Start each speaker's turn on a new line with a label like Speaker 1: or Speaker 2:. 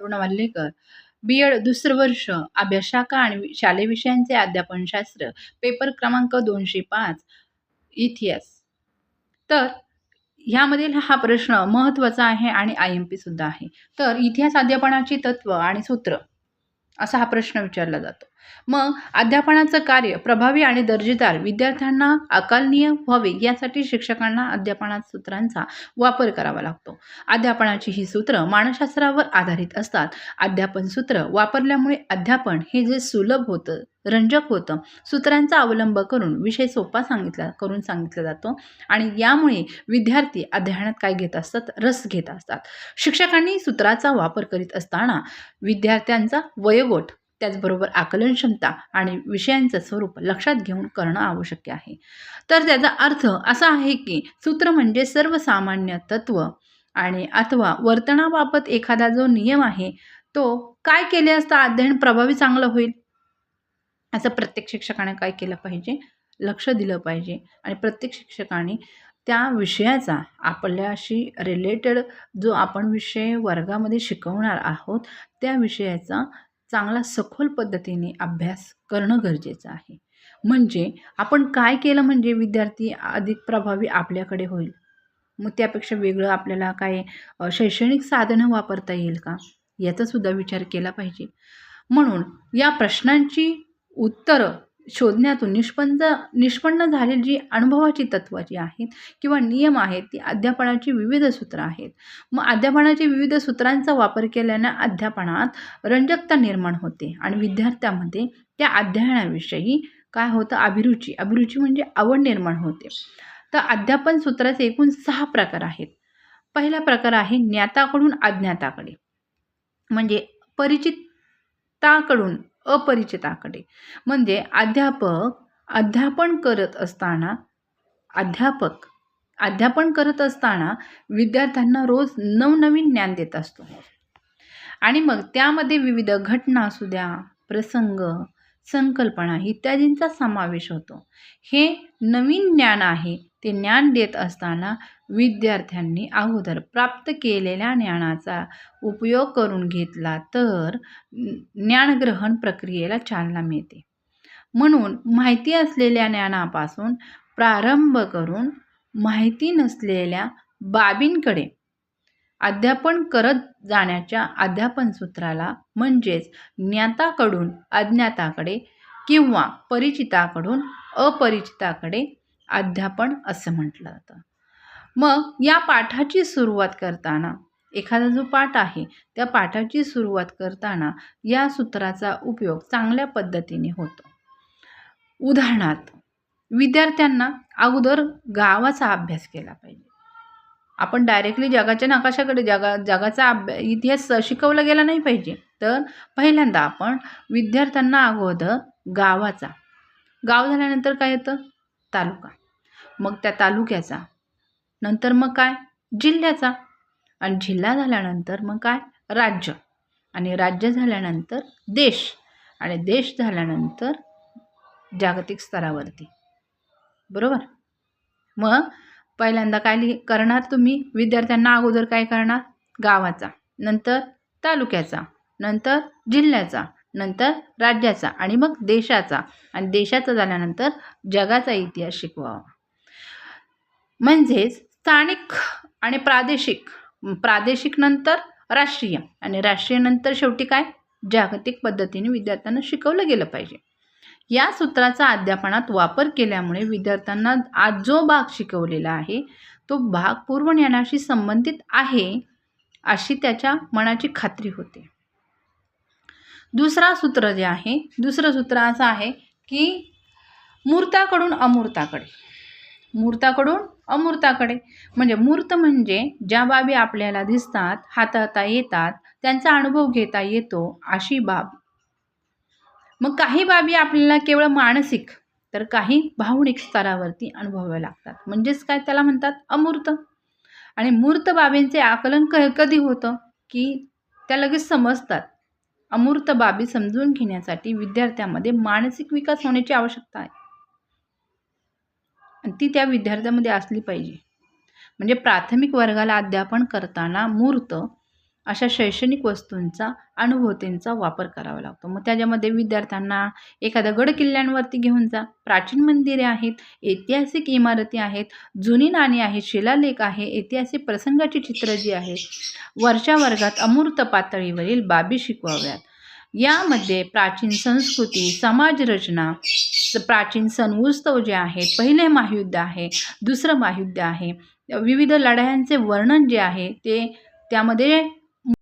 Speaker 1: Aruna Wallekar B Ed दुसरं वर्ष अभ्यासशाखा आणि वि- शालेय विषयांचे अध्यापनशास्त्र पेपर क्रमांक दोनशे पाच इतिहास. तर ह्यामधील हा प्रश्न महत्त्वाचा आहे आणि आय एम पीसुद्धा आहे. तर इतिहास अध्यापनाची तत्त्व आणि सूत्र असा हा प्रश्न विचारला जातो. मग अध्यापनाचं कार्य प्रभावी आणि दर्जेदार विद्यार्थ्यांना अकालनीय व्हावे यासाठी शिक्षकांना अध्यापनात सूत्रांचा वापर करावा लागतो. अध्यापनाची ही सूत्र मानसशास्त्रावर आधारित असतात. अध्यापन सूत्र वापरल्यामुळे अध्यापन हे जे सुलभ होतं रंजक होतं सूत्रांचा अवलंब करून विषय सोपा सांगितला करून सांगितला जातो आणि यामुळे विद्यार्थी अध्ययनात काय घेत असतात? रस घेत असतात. शिक्षकांनी सूत्राचा वापर करीत असताना विद्यार्थ्यांचा वयोगट त्याचबरोबर आकलन क्षमता आणि विषयांचं स्वरूप लक्षात घेऊन करणं आवश्यक आहे. तर त्याचा अर्थ असा आहे की सूत्र म्हणजे सर्वसामान्य तत्व आणि अथवा वर्तनाबाबत एखादा जो नियम आहे तो काय केले असता अध्ययन प्रभावी चांगलं होईल? असं प्रत्येक शिक्षकाने काय केलं पाहिजे? लक्ष दिलं पाहिजे. आणि प्रत्येक शिक्षकाने त्या विषयाचा आपल्याशी रिलेटेड जो आपण विषय वर्गामध्ये शिकवणार आहोत त्या विषयाचा चांगला सखोल पद्धतीने अभ्यास करणं गरजेचं आहे. म्हणजे आपण काय केलं म्हणजे विद्यार्थी अधिक प्रभावी आपल्याकडे होईल? मग त्यापेक्षा वेगळं आपल्याला काय शैक्षणिक साधनं वापरता येईल का? याचासुद्धा विचार केला पाहिजे. म्हणून या प्रश्नांची उत्तरं शोधण्यातून निष्पन्न निष्पन्न झालेली जी अनुभवाची तत्त्व जी आहेत किंवा नियम आहेत ती अध्यापनाची विविध सूत्रं आहेत. मग अध्यापनाची विविध सूत्रांचा वापर केल्याने अध्यापनात रंजकता निर्माण होते आणि विद्यार्थ्यामध्ये त्या अध्ययनाविषयी काय होतं? अभिरुची. अभिरुची म्हणजे आवड निर्माण होते. तर अध्यापन सूत्राचे एकूण सहा प्रकार आहेत. पहिला प्रकार आहे ज्ञाताकडून अज्ञाताकडे. म्हणजे परिचिताकडून अपरिचिताकडे म्हणजे अध्यापक अध्यापन करत असताना अध्यापक अध्यापन करत असताना विद्यार्थ्यांना रोज नवनवीन ज्ञान देत असतो. आणि मग त्यामध्ये विविध घटना असू द्या प्रसंग संकल्पना इत्यादींचा समावेश होतो. हे नवीन ज्ञान आहे ते ज्ञान देत असताना विद्यार्थ्यांनी अगोदर प्राप्त केलेल्या ज्ञानाचा उपयोग करून घेतला तर ज्ञानग्रहण प्रक्रियेला चालना मिळते. म्हणून माहिती असलेल्या ज्ञानापासून प्रारंभ करून माहिती नसलेल्या बाबींकडे अध्यापन करत जाण्याच्या अध्यापन सूत्राला म्हणजेच ज्ञाताकडून अज्ञाताकडे किंवा परिचिताकडून अपरिचिताकडे अध्यापन असं म्हटलं जातं. मग या पाठाची सुरुवात करताना एखादा जो पाठ आहे त्या पाठाची सुरुवात करताना या सूत्राचा उपयोग चांगल्या पद्धतीने होतो. उदाहरणार्थ विद्यार्थ्यांना अगोदर गावाचा अभ्यास केला पाहिजे. आपण डायरेक्टली जगाच्या नकाशाकडे जगा जगाचा अभ्या इतिहास शिकवला गेला नाही पाहिजे. तर पहिल्यांदा आपण विद्यार्थ्यांना अगोदर गावाचा. गाव झाल्यानंतर काय येतं तालुका. मग त्या तालुक्याचा. नंतर मग काय? जिल्ह्याचा. आणि जिल्हा झाल्यानंतर मग काय? राज्य. आणि राज्य झाल्यानंतर देश. आणि देश झाल्यानंतर जागतिक स्तरावरती. बरोबर? मग पहिल्यांदा काय लिहि करणार तुम्ही? विद्यार्थ्यांना अगोदर काय करणार? गावाचा. नंतर तालुक्याचा. नंतर जिल्ह्याचा. नंतर राज्याचा. आणि मग देशाचा. आणि देशाचा झाल्यानंतर जगाचा इतिहास शिकवावा. म्हणजेच स्थानिक आणि प्रादेशिक प्रादेशिक नंतर राष्ट्रीय आणि राष्ट्रीय नंतर शेवटी काय? जागतिक पद्धतीने विद्यार्थ्यांना शिकवलं गेलं पाहिजे. या सूत्राचा अध्यापनात वापर केल्यामुळे विद्यार्थ्यांना आज जो भाग शिकवलेला आहे तो भाग पूर्वज्ञानाशी संबंधित आहे अशी त्याच्या मनाची खात्री होते. दुसरा सूत्र जे आहे दुसरं सूत्र असं आहे की मूर्ताकडून अमूर्ताकडे. मूर्ताकडून अमूर्ताकडे. म्हणजे मूर्त म्हणजे ज्या बाबी आपल्याला दिसतात हाताळता येतात त्यांचा अनुभव घेता येतो अशी बाब. मग काही बाबी आपल्याला केवळ मानसिक तर काही भावनिक स्तरावरती अनुभवाव्या लागतात. म्हणजेच काय त्याला म्हणतात? अमूर्त. आणि मूर्त बाबींचे आकलन क कधी होतं? की त्या लगेच समजतात. अमूर्त बाबी समजून घेण्यासाठी विद्यार्थ्यामध्ये मानसिक विकास होण्याची आवश्यकता आहे. ती त्या विद्यार्थ्यामध्ये असली पाहिजे. म्हणजे प्राथमिक वर्गाला अध्यापन करताना मूर्त अशा शैक्षणिक वस्तूंचा अनुभूतींचा वापर करावा लागतो. मग त्याच्यामध्ये विद्यार्थ्यांना एखाद्या गड किल्ल्यांवरती घेऊन जा. प्राचीन मंदिरे आहेत ऐतिहासिक इमारती आहेत जुनी नाणी आहेत शिलालेख आहे ऐतिहासिक प्रसंगाची चित्र जी आहेत वरच्या वर्गात अमूर्त पातळीवरील बाबी शिकवाव्यात. यामध्ये प्राचीन संस्कृती समाजरचना प्राचीन सण उत्सव जे आहेत पहिले महायुद्ध आहे दुसरं महायुद्ध आहे विविध लढायांचे वर्णन जे आहे ते त्यामध्ये